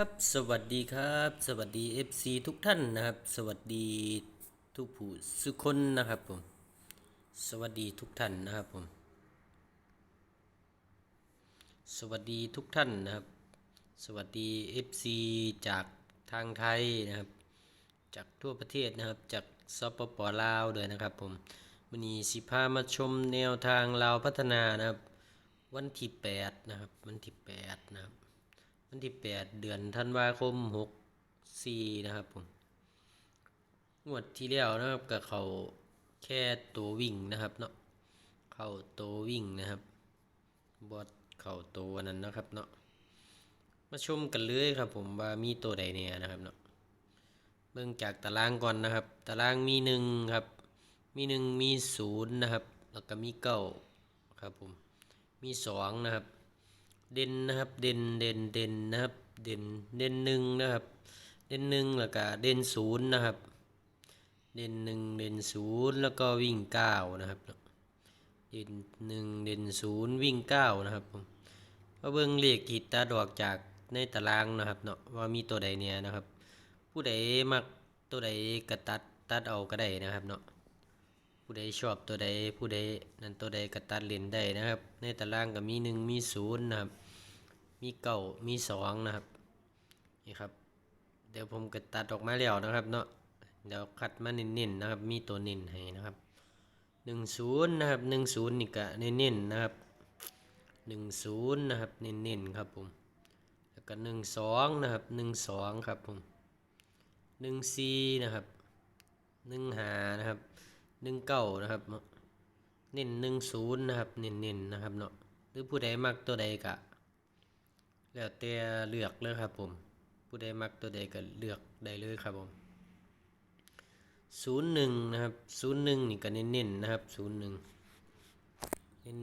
ครับสวัสดีครับ สวัสดี FC ทุกท่านนะครับ สวัสดีทุกผู้สุคนนะครับผม สวัสดีทุกท่านนะครับผม สวัสดีทุกท่านนะครับ สวัสดี FC จากทางไทยนะครับ จากทั่วประเทศนะครับ จากสปปลาวด้วยนะครับผมวันนี้สิพามาชมแนวทางลาวพัฒนานะครับ วันที่ 8 นะครับ วันที่ 8 นะครับ วันที่ 8 เดือนธันวาคม 64 นะครับผมงวดที่แล้วนะครับกับเขาแค่ตัววิ่งนะครับเนาะเข้าตัววิ่งนะครับบอดเข้าตัวนั้นนะครับเนาะมาชมกันเลยครับ ผมว่ามีตัวใดเนี่ยนะครับเนาะเบิ่งจากตารางก่อนนะครับ ตารางมีหนึ่งครับ มีหนึ่งมีศูนย์นะครับ แล้วก็มีเก้าครับผมมีสองนะครับ เด่นนะครับ เด่นเด่นเด่นนะครับ เด่นเด่นหนึ่งนะครับ เด่นหนึ่งแล้วก็เด่นศูนย์นะครับ เด่นหนึ่งเด่นศูนย์แล้วก็วิ่งเก้านะครับ เด่นหนึ่งเด่นศูนย์วิ่งเก้านะครับผมมาเบิ่งเลขกีตาดอกจากในตารางนะครับเนาะว่ามีตัวใดเนี่ยนะครับ ผู้ใดมักตัวใดก็ตัดตัดเอาก็ได้นะครับเนาะ ผู้ใดชอบตัวใดผู้ใดนั่นตัวใดก็ตัดเล่นได้นะครับ ในตารางก็มีหนึ่งมีศูนย์นะครับ มีเก้ามีสองนะครับนี่ครับ เดี๋ยวผมก็ตัดออกมาแล้วนะครับเนาะเดี๋ยวคัดมาเน้นๆนะครับ มีตัวเน้นให้นะครับหนึ่งศูนย์นะครับหนึ่งศูนย์นี่ก็เน้นๆนะครับหนึ่งศูนย์นะครับเน้นๆครับผมแล้วก็หนึ่งสองนะครับหนึ่งสองครับผมหนึ่งสี่นะครับหนึ่งห้า หนึ่งเก้านะครับเน้นหนึ่งศูนย์นะครับเน้นๆนนะครับเนาะหรือผู้ใดมักตัวใดกะ แล้วแต่เลือกเลยครับผม ผู้ใดมักตัวใดก็เลือกได้เลยครับผมศูนย์หนึ่งนะครับศูนย์หนึ่งนี่ก็เน้นๆนะครับศูนย์หนึ่ง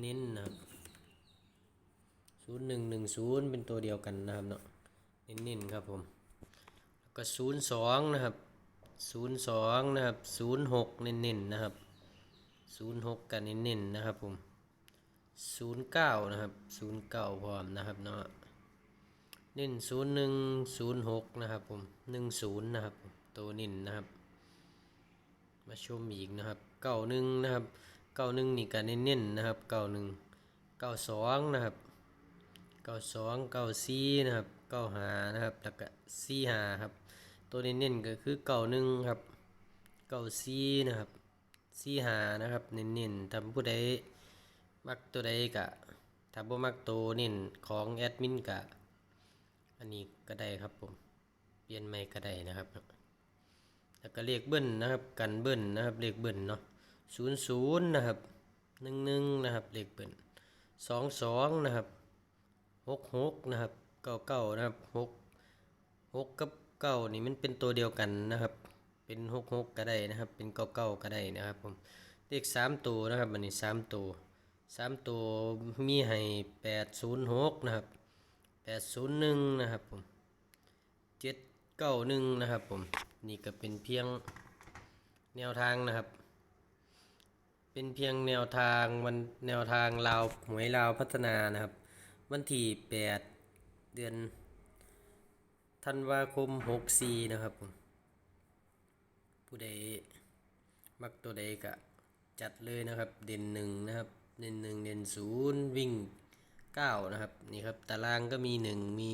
เน้นๆนะครับศูนย์หนึ่งหนึ่งศูนย์เป็นตัวเดียวกันนะครับเนาะเน้นๆครับผม แล้วก็ศูนย์สองนะครับ ศูนย์สองนะครับศูนย์หกเน้นๆนะครับศูนย์หกกันเน้นๆนะครับผมศูนย์เก้านะครับศูนย์เก้าพร้อมนะครับเนาะเน้นศูนย์หนึ่งศูนย์หกนะครับผมหนึ่งศูนย์นะครับตัวน้นนะครับ มาชมอีกนะครับเก้าหนึ่งนะครับเก้าหนึ่งนี่กันเน้นๆนะครับเก้าหนึ่งเก้าสองนะครับเก้าสองเก้าสี่นะครับเก้าหานะครับแล้วก็สี่หาครับ ตัวเน้นๆก็คือเก่าหนึ่งครับ เก่าซีนะครับซีหานะครับเน้นๆทำผู้ใดมักตัวใดกะถ้าบ่มักตัวเน้นของแอดมินกะ อันนี้ก็ได้ครับผม เปลี่ยนใหม่ก็ได้นะครับ แล้วก็เลขเบิ้ลนะครับ กันเบิ้ลนะครับเลขเบิ้ลเนาะศูนย์ศูนย์นะครับหนึ่งหนึ่งนะครับเลขเบิ้ลสองสองนะครับหกหกนะครับเก้าเก้านะครับหกหกกับ เก้านี่มันเป็นตัวเดียวกันนะครับ เป็นหกหกก็ได้นะครับ เป็นเก้าเก้าก็ได้นะครับผมเลขสามตัวนะครับอันนี้สามตัวสามตัวมีให้แปดศูนย์หกนะครับแปดศูนย์หนึ่งนะครับผมเจ็ดเก้าหนึ่งนะครับผมนี่ก็เป็นเพียงแนวทางนะครับ เป็นเพียงแนวทางวันแนวทางลาวหวยลาวพัฒนานะครับ วันที่แปดเดือน ธันวาคมหกสี่นะครับผมผู้ใดมักตัวใดก็จัดเลยนะครับ เด่นหนึ่งนะครับ เด่นหนึ่งเด่นศูนย์วิ่งเก้านะครับนี่ครับตารางก็มีหนึ่งมี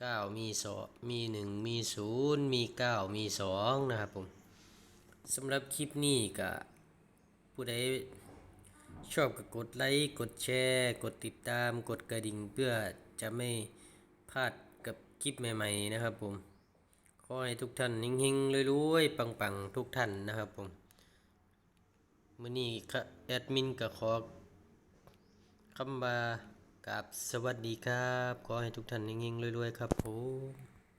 เก้ามีสองมีหนึ่งมีศูนย์มีเก้ามีสองนะครับผมสำหรับคลิปนี้ก็ผู้ใดชอบก็กดไลค์กดแชร์ กดติดตามกดกระดิ่งเพื่อจะไม่พลาด กับคลิปใหม่ ๆ นะครับผมขอให้ทุกท่านเฮงๆรวยๆปังๆ ทุกท่านนะครับผมมื้อนี้แอดมินก็ขอคำบากับสวัสดีครับ ขอให้ทุกท่านเฮงๆรวยๆครับผม